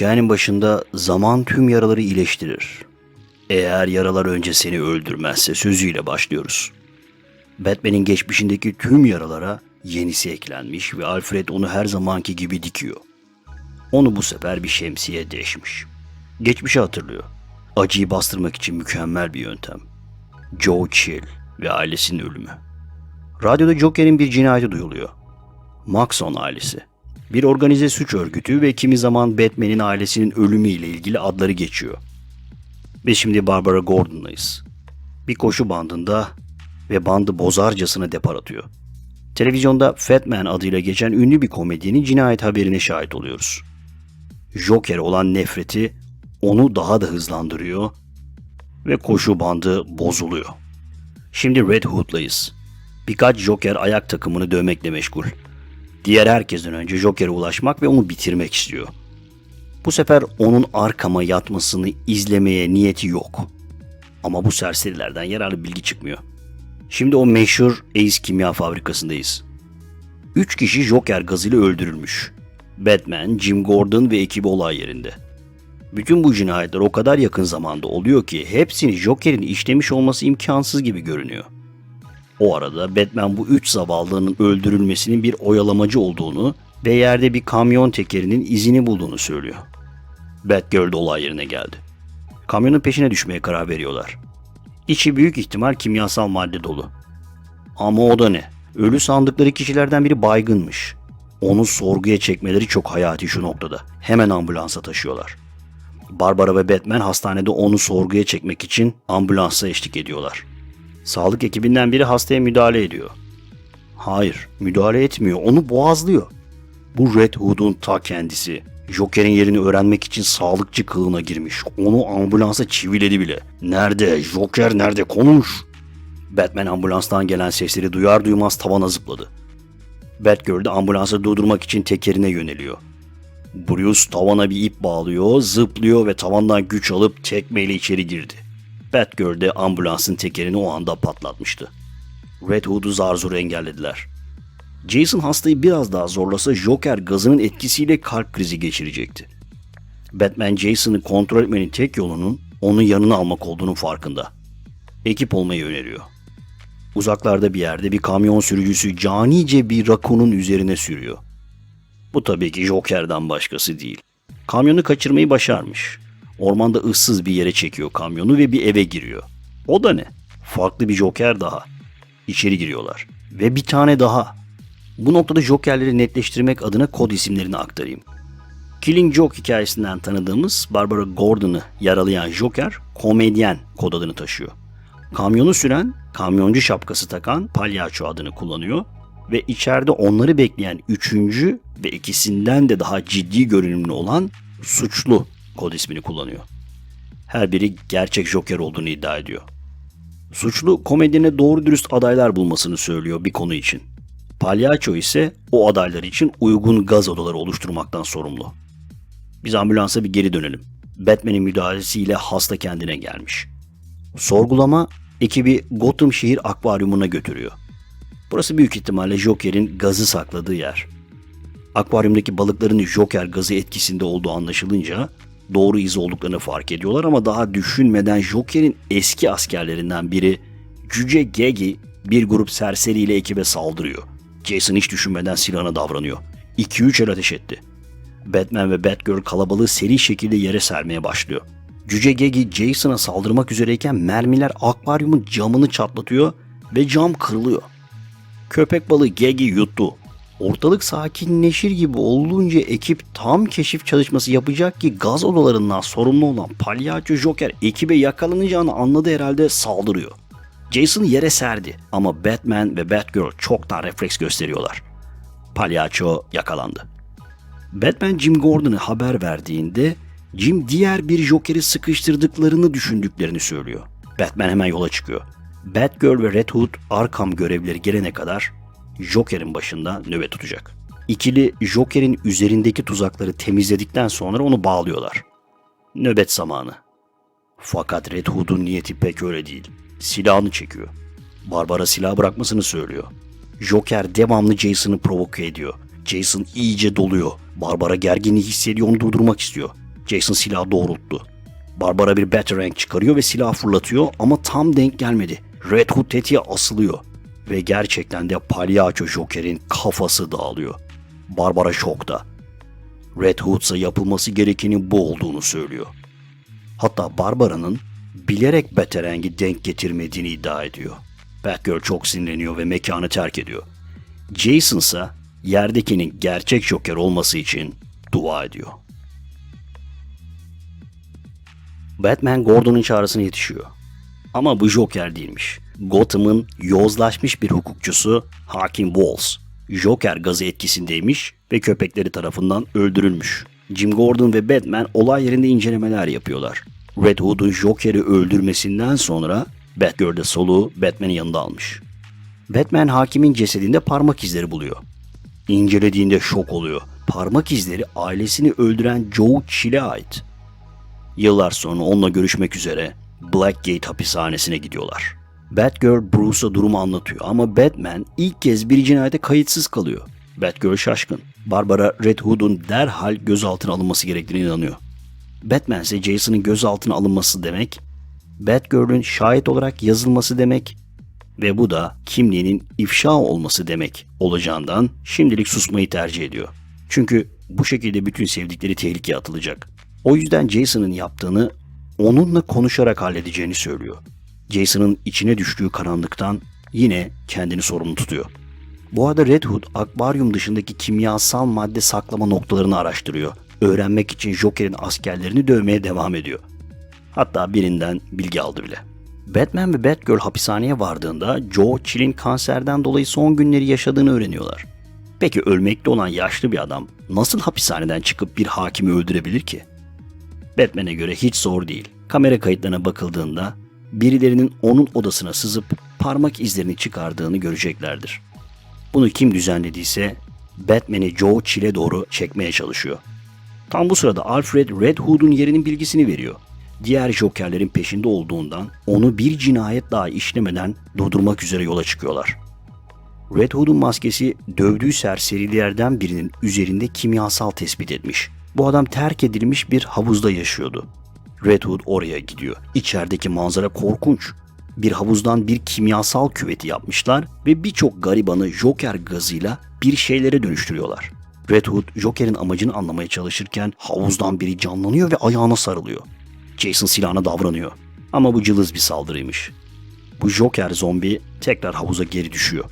Hikayenin başında zaman tüm yaraları iyileştirir. Eğer yaralar önce seni öldürmezse sözüyle başlıyoruz. Batman'in geçmişindeki tüm yaralara yenisi eklenmiş ve Alfred onu her zamanki gibi dikiyor. Onu bu sefer bir şemsiye deşmiş. Geçmişi hatırlıyor. Acıyı bastırmak için mükemmel bir yöntem. Joe Chill ve ailesinin ölümü. Radyoda Joker'in bir cinayeti duyuluyor. Maxon ailesi. Bir organize suç örgütü ve kimi zaman Batman'in ailesinin ölümüyle ilgili adları geçiyor. Biz şimdi Barbara Gordon'dayız. Bir koşu bandında ve bandı bozarcasına depar atıyor. Televizyonda Fatman adıyla geçen ünlü bir komedyenin cinayet haberine şahit oluyoruz. Joker olan nefreti onu daha da hızlandırıyor ve koşu bandı bozuluyor. Şimdi Red Hood'layız. Birkaç Joker ayak takımını dövmekle meşgul. Diğer herkesten önce Joker'e ulaşmak ve onu bitirmek istiyor. Bu sefer onun arkama yatmasını izlemeye niyeti yok. Ama bu serserilerden yararlı bilgi çıkmıyor. Şimdi o meşhur Ace Kimya Fabrikası'ndayız. Üç kişi Joker gazıyla öldürülmüş. Batman, Jim Gordon ve ekibi olay yerinde. Bütün bu cinayetler o kadar yakın zamanda oluyor ki hepsini Joker'in işlemiş olması imkansız gibi görünüyor. O arada Batman bu üç zavallının öldürülmesinin bir oyalamacı olduğunu ve yerde bir kamyon tekerinin izini bulduğunu söylüyor. Batgirl de olay yerine geldi. Kamyonun peşine düşmeye karar veriyorlar. İçi büyük ihtimal kimyasal madde dolu. Ama o da ne? Ölü sandıkları kişilerden biri baygınmış. Onu sorguya çekmeleri çok hayati şu noktada. Hemen ambulansa taşıyorlar. Barbara ve Batman hastanede onu sorguya çekmek için ambulansa eşlik ediyorlar. Sağlık ekibinden biri hastaya müdahale ediyor. Hayır, müdahale etmiyor. Onu boğazlıyor. Bu Red Hood'un ta kendisi. Joker'in yerini öğrenmek için sağlıkçı kılığına girmiş. Onu ambulansa çiviledi bile. Nerede? Joker nerede? Konuş. Batman ambulanstan gelen sesleri duyar duymaz tavana zıpladı. Batgirl de ambulansı durdurmak için tekerine yöneliyor. Bruce tavana bir ip bağlıyor, zıplıyor ve tavandan güç alıp tekmeyle içeri girdi. Batgirl de ambulansın tekerini o anda patlatmıştı. Red Hood'u zar zor engellediler. Jason hastayı biraz daha zorlasa Joker gazının etkisiyle kalp krizi geçirecekti. Batman Jason'ı kontrol etmenin tek yolunun onu yanına almak olduğunun farkında. Ekip olmayı öneriyor. Uzaklarda bir yerde bir kamyon sürücüsü canice bir rakonun üzerine sürüyor. Bu tabii ki Joker'dan başkası değil. Kamyonu kaçırmayı başarmış. Ormanda ıssız bir yere çekiyor kamyonu ve bir eve giriyor. O da ne? Farklı bir Joker daha. İçeri giriyorlar. Ve bir tane daha. Bu noktada Joker'leri netleştirmek adına kod isimlerini aktarayım. Killing Joke hikayesinden tanıdığımız Barbara Gordon'ı yaralayan Joker, komedyen kod adını taşıyor. Kamyonu süren, kamyoncu şapkası takan palyaço adını kullanıyor ve içeride onları bekleyen üçüncü ve ikisinden de daha ciddi görünümlü olan suçlu kod ismini kullanıyor. Her biri gerçek Joker olduğunu iddia ediyor. Suçlu komedyene doğru dürüst adaylar bulmasını söylüyor bir konu için. Palyaço ise o adaylar için uygun gaz odaları oluşturmaktan sorumlu. Biz ambulansa bir geri dönelim. Batman'in müdahalesiyle hasta kendine gelmiş. Sorgulama ekibi Gotham şehir akvaryumuna götürüyor. Burası büyük ihtimalle Joker'in gazı sakladığı yer. Akvaryumdaki balıkların Joker gazı etkisinde olduğu anlaşılınca doğru iz olduklarını fark ediyorlar ama daha düşünmeden Joker'in eski askerlerinden biri Cüce Gegi bir grup serseriyle ekibe saldırıyor. Jason hiç düşünmeden silahına davranıyor. 2-3 el ateş etti. Batman ve Batgirl kalabalığı seri şekilde yere sermeye başlıyor. Cüce Gegi Jason'a saldırmak üzereyken mermiler akvaryumun camını çatlatıyor ve cam kırılıyor. Köpek balığı Gegi yuttu. Ortalık sakinleşir gibi olunca ekip tam keşif çalışması yapacak ki gaz odalarından sorumlu olan palyaço Joker ekibe yakalanacağını anladı herhalde saldırıyor. Jason'ı yere serdi ama Batman ve Batgirl çoktan refleks gösteriyorlar. Palyaço yakalandı. Batman Jim Gordon'a haber verdiğinde Jim diğer bir Joker'i sıkıştırdıklarını düşündüklerini söylüyor. Batman hemen yola çıkıyor. Batgirl ve Red Hood Arkham görevleri gelene kadar Joker'in başında nöbet tutacak. İkili Joker'in üzerindeki tuzakları temizledikten sonra onu bağlıyorlar. Nöbet zamanı. Fakat Red Hood'un niyeti pek öyle değil. Silahını çekiyor. Barbara silah bırakmasını söylüyor. Joker devamlı Jason'ı provoke ediyor. Jason iyice doluyor. Barbara gerginliği hissediyor onu durdurmak istiyor. Jason silahı doğrulttu. Barbara bir batarang çıkarıyor ve silah fırlatıyor ama tam denk gelmedi. Red Hood tetiğe asılıyor. Ve gerçekten de palyaço Joker'in kafası dağılıyor. Barbara şokta. Red Hood ise yapılması gerekenin bu olduğunu söylüyor. Hatta Barbara'nın bilerek Batarang'i denk getirmediğini iddia ediyor. Batgirl çok sinirleniyor ve mekanı terk ediyor. Jason ise yerdekinin gerçek Joker olması için dua ediyor. Batman Gordon'un çağrısına yetişiyor. Ama bu Joker değilmiş. Gotham'ın yozlaşmış bir hukukçusu Hakim Walls. Joker gazı etkisindeymiş ve köpekleri tarafından öldürülmüş. Jim Gordon ve Batman olay yerinde incelemeler yapıyorlar. Red Hood'un Joker'i öldürmesinden sonra Batgirl de soluğu Batman'in yanında almış. Batman hakimin cesedinde parmak izleri buluyor. İncelediğinde şok oluyor. Parmak izleri ailesini öldüren Joe Chill'e ait. Yıllar sonra onunla görüşmek üzere Blackgate hapishanesine gidiyorlar. Batgirl Bruce'a durumu anlatıyor ama Batman ilk kez bir cinayete kayıtsız kalıyor. Batgirl şaşkın. Barbara Red Hood'un derhal gözaltına alınması gerektiğine inanıyor. Batman ise Jason'ın gözaltına alınması demek, Batgirl'ün şahit olarak yazılması demek ve bu da kimliğinin ifşa olması demek olacağından şimdilik susmayı tercih ediyor. Çünkü bu şekilde bütün sevdikleri tehlikeye atılacak. O yüzden Jason'ın yaptığını onunla konuşarak halledeceğini söylüyor. Jason'ın içine düştüğü karanlıktan yine kendini sorumlu tutuyor. Bu arada Red Hood akvaryum dışındaki kimyasal madde saklama noktalarını araştırıyor. Öğrenmek için Joker'in askerlerini dövmeye devam ediyor. Hatta birinden bilgi aldı bile. Batman ve Batgirl hapishaneye vardığında Joe Chill'in kanserden dolayı son günleri yaşadığını öğreniyorlar. Peki ölmekte olan yaşlı bir adam nasıl hapishaneden çıkıp bir hakimi öldürebilir ki? Batman'e göre hiç zor değil. Kamera kayıtlarına bakıldığında birilerinin onun odasına sızıp parmak izlerini çıkardığını göreceklerdir. Bunu kim düzenlediyse Batman'i Joe Chill'e doğru çekmeye çalışıyor. Tam bu sırada Alfred Red Hood'un yerinin bilgisini veriyor. Diğer Joker'lerin peşinde olduğundan onu bir cinayet daha işlemeden durdurmak üzere yola çıkıyorlar. Red Hood'un maskesi dövdüğü serserilerden birinin üzerinde kimyasal tespit etmiş. Bu adam terk edilmiş bir havuzda yaşıyordu. Red Hood oraya gidiyor. İçerideki manzara korkunç. Bir havuzdan bir kimyasal küveti yapmışlar ve birçok garibanı Joker gazıyla bir şeylere dönüştürüyorlar. Red Hood Joker'in amacını anlamaya çalışırken havuzdan biri canlanıyor ve ayağına sarılıyor. Jason silahına davranıyor. Ama bu cılız bir saldırıymış. Bu Joker zombi tekrar havuza geri düşüyor.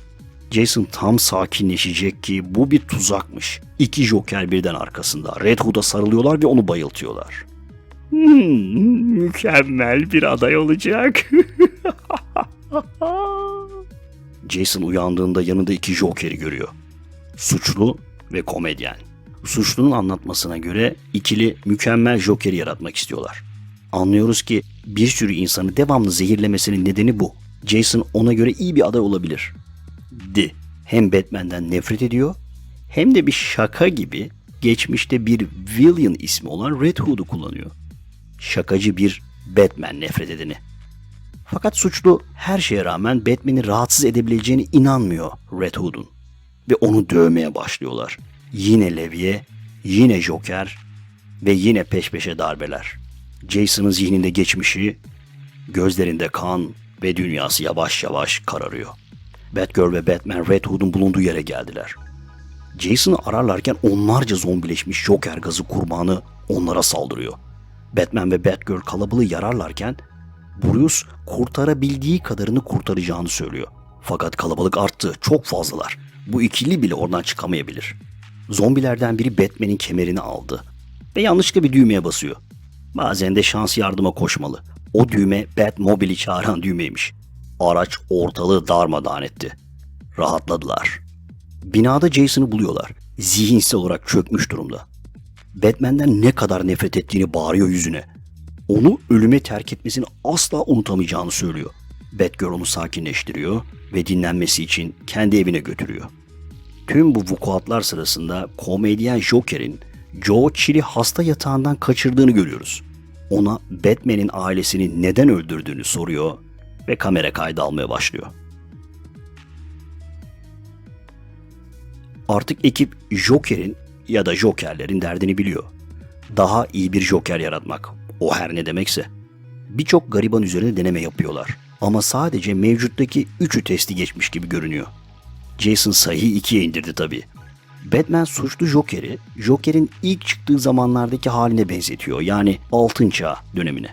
Jason tam sakinleşecek ki bu bir tuzakmış. İki Joker birden arkasında. Red Hood'a sarılıyorlar ve onu bayıltıyorlar. Hmm, mükemmel bir aday olacak. Jason uyandığında yanında iki Joker'i görüyor. Suçlu ve komedyen. Suçlunun anlatmasına göre ikili mükemmel Joker'i yaratmak istiyorlar. Anlıyoruz ki bir sürü insanı devamlı zehirlemesinin nedeni bu. Jason ona göre iyi bir aday olabilir. Di. Hem Batman'den nefret ediyor hem de bir şaka gibi geçmişte bir villain ismi olan Red Hood'u kullanıyor. Şakacı bir Batman nefret edeni. Fakat suçlu her şeye rağmen Batman'i rahatsız edebileceğine inanmıyor Red Hood'un. Ve onu dövmeye başlıyorlar. Yine levye, yine Joker ve yine peş peşe darbeler. Jason'ın zihninde geçmişi, gözlerinde kan ve dünyası yavaş yavaş kararıyor. Batgirl ve Batman Red Hood'un bulunduğu yere geldiler. Jason'ı ararlarken onlarca zombileşmiş Joker gazı kurbanı onlara saldırıyor. Batman ve Batgirl kalabalığı yararlarken Bruce kurtarabildiği kadarını kurtaracağını söylüyor. Fakat kalabalık arttı, çok fazlalar. Bu ikili bile oradan çıkamayabilir. Zombilerden biri Batman'in kemerini aldı ve yanlışlıkla bir düğmeye basıyor. Bazen de şans yardıma koşmalı. O düğme Batmobile'i çağıran düğmeymiş. Araç ortalığı darmadağın etti. Rahatladılar. Binada Jason'ı buluyorlar. Zihinsel olarak çökmüş durumda. Batman'den ne kadar nefret ettiğini bağırıyor yüzüne. Onu ölüme terk etmesini asla unutamayacağını söylüyor. Batgirl onu sakinleştiriyor ve dinlenmesi için kendi evine götürüyor. Tüm bu vukuatlar sırasında komedyen Joker'in Joe Chill'i hasta yatağından kaçırdığını görüyoruz. Ona Batman'in ailesini neden öldürdüğünü soruyor ve kamera kaydı almaya başlıyor. Artık ekip Joker'in ya da Joker'lerin derdini biliyor. Daha iyi bir Joker yaratmak. O her ne demekse. Birçok gariban üzerine deneme yapıyorlar. Ama sadece mevcuttaki üçü testi geçmiş gibi görünüyor. Jason sayıyı ikiye indirdi tabii. Batman suçlu Joker'i, Joker'in ilk çıktığı zamanlardaki haline benzetiyor. Yani altın çağ dönemine.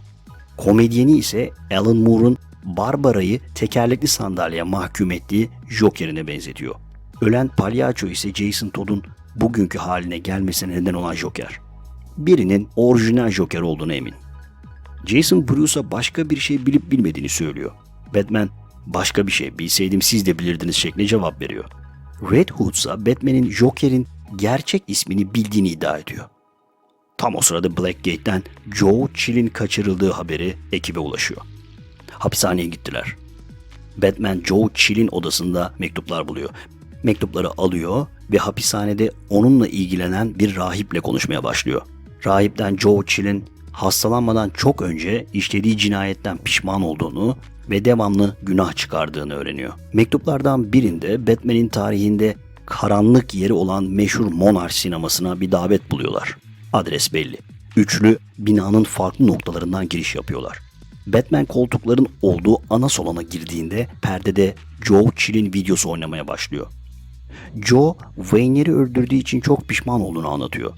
Komedyeni ise Alan Moore'un Barbara'yı tekerlekli sandalyeye mahkum ettiği Joker'ine benzetiyor. Ölen palyaço ise Jason Todd'un bugünkü haline gelmesine neden olan Joker. Birinin orijinal Joker olduğuna emin. Jason Bruce'a başka bir şey bilip bilmediğini söylüyor. Batman başka bir şey bilseydim siz de bilirdiniz şeklinde cevap veriyor. Red Hood ise Batman'in Joker'in gerçek ismini bildiğini iddia ediyor. Tam o sırada Blackgate'den Joe Chill'in kaçırıldığı haberi ekibe ulaşıyor. Hapishaneye gittiler. Batman Joe Chill'in odasında mektuplar buluyor. Mektupları alıyor ve hapishanede onunla ilgilenen bir rahiple konuşmaya başlıyor. Rahipten Joe Chill'in hastalanmadan çok önce işlediği cinayetten pişman olduğunu ve devamlı günah çıkardığını öğreniyor. Mektuplardan birinde Batman'in tarihinde karanlık yeri olan meşhur Monarch sinemasına bir davet buluyorlar. Adres belli. Üçlü binanın farklı noktalarından giriş yapıyorlar. Batman koltukların olduğu ana salona girdiğinde perdede Joe Chill'in videosu oynamaya başlıyor. Joe, Wayne'leri öldürdüğü için çok pişman olduğunu anlatıyor.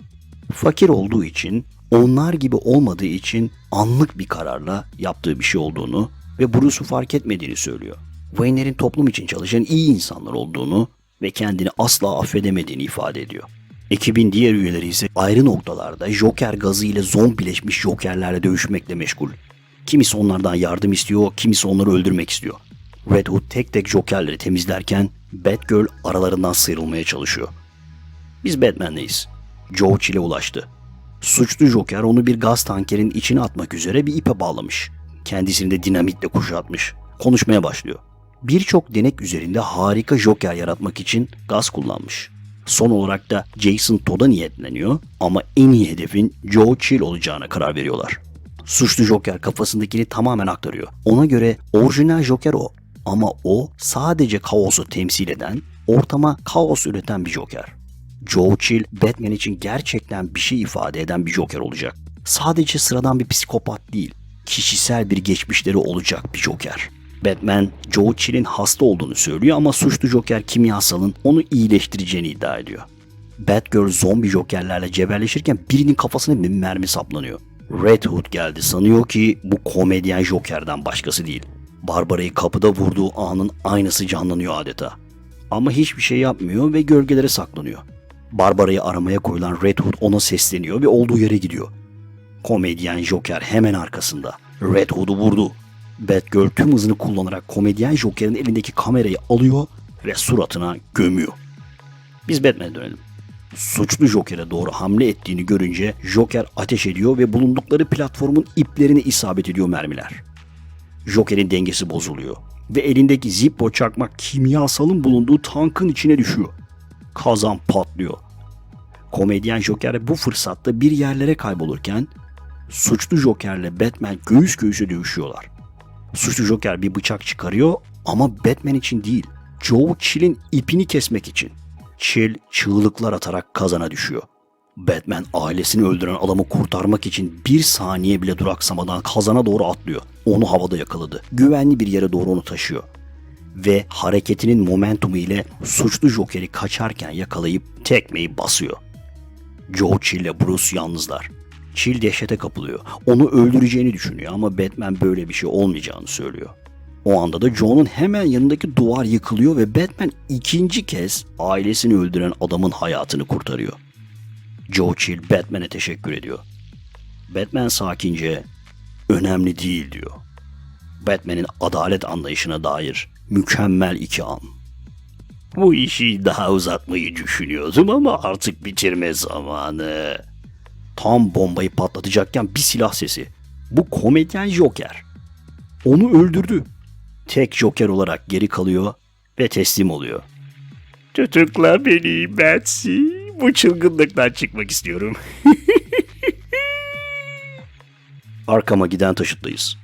Fakir olduğu için, onlar gibi olmadığı için anlık bir kararla yaptığı bir şey olduğunu ve Bruce'u fark etmediğini söylüyor. Wayne'lerin toplum için çalışan iyi insanlar olduğunu ve kendini asla affedemediğini ifade ediyor. Ekibin diğer üyeleri ise ayrı noktalarda Joker gazı ile zombileşmiş Jokerlerle dövüşmekle meşgul. Kimisi onlardan yardım istiyor, kimisi onları öldürmek istiyor. Red Hood tek tek Jokerleri temizlerken Batgirl aralarından sıyrılmaya çalışıyor. Biz Batman'leyiz. Joe Chill'e ulaştı. Suçlu Joker onu bir gaz tankerin içine atmak üzere bir ipe bağlamış. Kendisini de dinamitle kuşatmış. Konuşmaya başlıyor. Birçok denek üzerinde harika Joker yaratmak için gaz kullanmış. Son olarak da Jason Todd'a niyetleniyor ama en iyi hedefin Joe Chill olacağına karar veriyorlar. Suçlu Joker kafasındakini tamamen aktarıyor. Ona göre orijinal Joker o. Ama o sadece kaosu temsil eden, ortama kaos üreten bir Joker. Joe Chill, Batman için gerçekten bir şey ifade eden bir Joker olacak. Sadece sıradan bir psikopat değil, kişisel bir geçmişleri olacak bir Joker. Batman, Joe Chill'in hasta olduğunu söylüyor ama suçlu Joker kimyasalın onu iyileştireceğini iddia ediyor. Batgirl zombi Joker'lerle cebelleşirken birinin kafasına bir mermi saplanıyor. Red Hood geldi sanıyor ki bu komedyen Joker'den başkası değil. Barbara'yı kapıda vurduğu anın aynısı canlanıyor adeta. Ama hiçbir şey yapmıyor ve gölgelere saklanıyor. Barbara'yı aramaya koyulan Red Hood ona sesleniyor ve olduğu yere gidiyor. Komedyen Joker hemen arkasında. Red Hood'u vurdu. Batgirl tüm hızını kullanarak komedyen Joker'in elindeki kamerayı alıyor ve suratına gömüyor. Biz Batman'e dönelim. Suçlu Joker'e doğru hamle ettiğini görünce Joker ateş ediyor ve bulundukları platformun iplerine isabet ediyor mermiler. Joker'in dengesi bozuluyor ve elindeki Zippo çakmak kimyasalın bulunduğu tankın içine düşüyor. Kazan patlıyor. Komedyen Joker bu fırsatta bir yerlere kaybolurken suçlu Joker'le Batman göğüs göğüse dövüşüyorlar. Suçlu Joker bir bıçak çıkarıyor ama Batman için değil. Joe Chill'in ipini kesmek için. Chill çığlıklar atarak kazana düşüyor. Batman ailesini öldüren adamı kurtarmak için bir saniye bile duraksamadan kazana doğru atlıyor. Onu havada yakaladı. Güvenli bir yere doğru onu taşıyor. Ve hareketinin momentumu ile suçlu Joker'i kaçarken yakalayıp tekmeyi basıyor. Joe Chill ile Bruce yalnızlar. Chill dehşete kapılıyor. Onu öldüreceğini düşünüyor ama Batman böyle bir şey olmayacağını söylüyor. O anda da Joe'nun hemen yanındaki duvar yıkılıyor ve Batman ikinci kez ailesini öldüren adamın hayatını kurtarıyor. Joe Chill Batman'e teşekkür ediyor. Batman sakince önemli değil diyor. Batman'in adalet anlayışına dair mükemmel iki an. Bu işi daha uzatmayı düşünüyordum ama artık bitirme zamanı. Tam bombayı patlatacakken bir silah sesi. Bu komedyen Joker. Onu öldürdü. Tek Joker olarak geri kalıyor ve teslim oluyor. Tutukla beni Betsy. Bu çılgınlıktan çıkmak istiyorum. Arkama giden taşıttayız.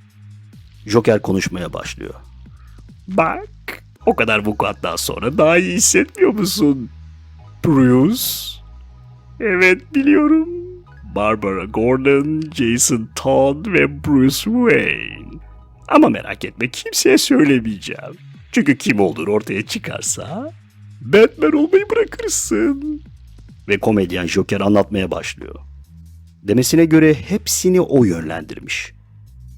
Joker konuşmaya başlıyor. Bak, o kadar vukuattan sonra daha iyi hissetmiyor musun? Bruce? Evet biliyorum. Barbara Gordon, Jason Todd ve Bruce Wayne. Ama merak etme kimseye söylemeyeceğim. Çünkü kim olduğunu ortaya çıkarsa Batman olmayı bırakırsın. Ve komedyen Joker anlatmaya başlıyor. Demesine göre hepsini o yönlendirmiş.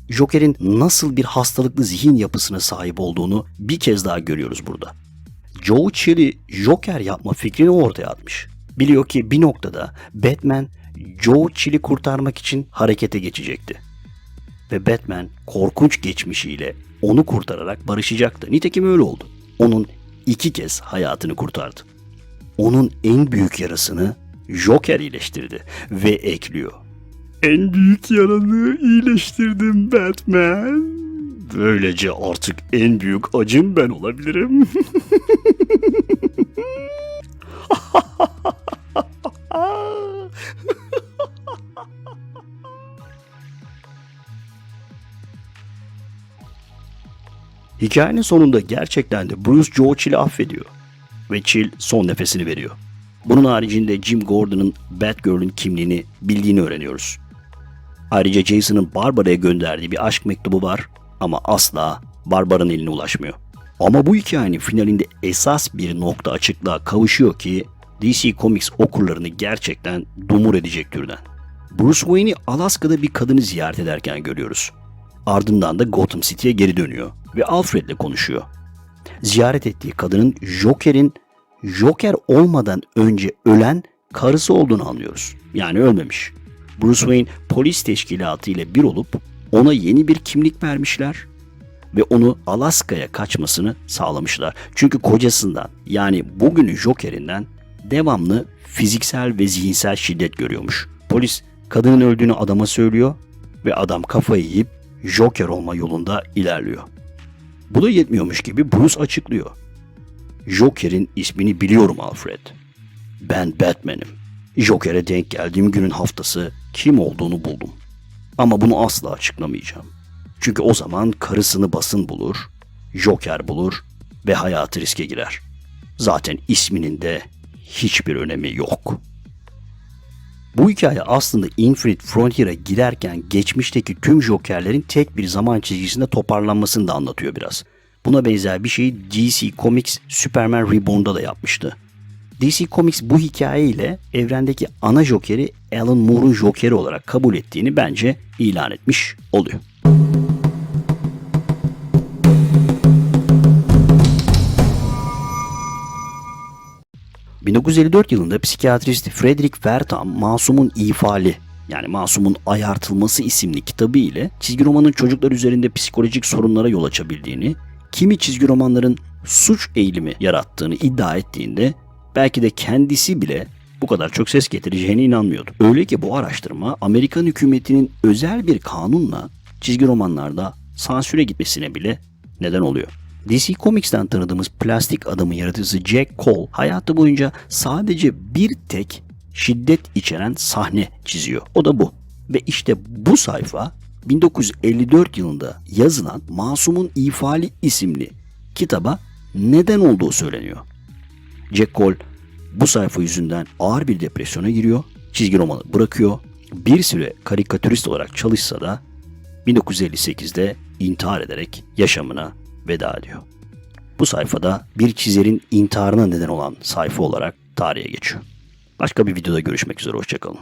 Joker'in nasıl bir hastalıklı zihin yapısına sahip olduğunu bir kez daha görüyoruz burada. Joe Chill Joker yapma fikrini ortaya atmış. Biliyor ki bir noktada Batman Joe Chill'i kurtarmak için harekete geçecekti. Ve Batman korkunç geçmişiyle onu kurtararak barışacaktı. Nitekim öyle oldu. Onun iki kez hayatını kurtardı. Onun en büyük yarasını Joker iyileştirdi ve ekliyor. En büyük yaranı iyileştirdim Batman. Böylece artık en büyük acım ben olabilirim. Hikayenin sonunda gerçekten de Bruce Joe Chill'i affediyor. Ve Chill son nefesini veriyor. Bunun haricinde Jim Gordon'ın Batgirl'ün kimliğini bildiğini öğreniyoruz. Ayrıca Jason'ın Barbara'ya gönderdiği bir aşk mektubu var ama asla Barbara'nın eline ulaşmıyor. Ama bu hikayenin finalinde esas bir nokta açıklığa kavuşuyor ki DC Comics okurlarını gerçekten dumur edecek türden. Bruce Wayne'i Alaska'da bir kadını ziyaret ederken görüyoruz. Ardından da Gotham City'ye geri dönüyor ve Alfred'le konuşuyor. Ziyaret ettiği kadının Joker'in Joker olmadan önce ölen karısı olduğunu anlıyoruz. Yani ölmemiş. Bruce Wayne polis teşkilatı ile bir olup ona yeni bir kimlik vermişler ve onu Alaska'ya kaçmasını sağlamışlar. Çünkü kocasından yani bugünün Joker'inden devamlı fiziksel ve zihinsel şiddet görüyormuş. Polis kadının öldüğünü adama söylüyor ve adam kafayı yiyip Joker olma yolunda ilerliyor. Bu da yetmiyormuş gibi Bruce açıklıyor. Joker'in ismini biliyorum Alfred. Ben Batman'im. Joker'e denk geldiğim günün haftası kim olduğunu buldum. Ama bunu asla açıklamayacağım. Çünkü o zaman karısını basın bulur, Joker bulur ve hayatı riske girer. Zaten isminin de hiçbir önemi yok. Bu hikaye aslında Infinite Frontier'a girerken geçmişteki tüm Joker'lerin tek bir zaman çizgisinde toparlanmasını da anlatıyor biraz. Buna benzer bir şeyi DC Comics Superman Reborn'da da yapmıştı. DC Comics bu hikayeyle evrendeki ana Joker'i Alan Moore'un Joker'i olarak kabul ettiğini bence ilan etmiş oluyor. ...1954 yılında psikiyatrist Frederick Wertham Masumun İfali yani Masumun Ayartılması isimli kitabı ile çizgi romanın çocuklar üzerinde psikolojik sorunlara yol açabildiğini, kimi çizgi romanların suç eğilimi yarattığını iddia ettiğinde belki de kendisi bile bu kadar çok ses getireceğine inanmıyordu. Öyle ki bu araştırma Amerikan hükümetinin özel bir kanunla çizgi romanlarda sansüre gitmesine bile neden oluyor. DC Comics'ten tanıdığımız plastik adamın yaratıcısı Jack Cole hayatı boyunca sadece bir tek şiddet içeren sahne çiziyor. O da bu. Ve işte bu sayfa 1954 yılında yazılan Masum'un İfali isimli kitaba neden olduğu söyleniyor. Jack Cole bu sayfa yüzünden ağır bir depresyona giriyor, çizgi romanı bırakıyor. Bir süre karikatürist olarak çalışsa da 1958'de intihar ederek yaşamına veda ediyor. Bu sayfada bir çizerin intiharına neden olan sayfa olarak tarihe geçiyor. Başka bir videoda görüşmek üzere, hoşçakalın.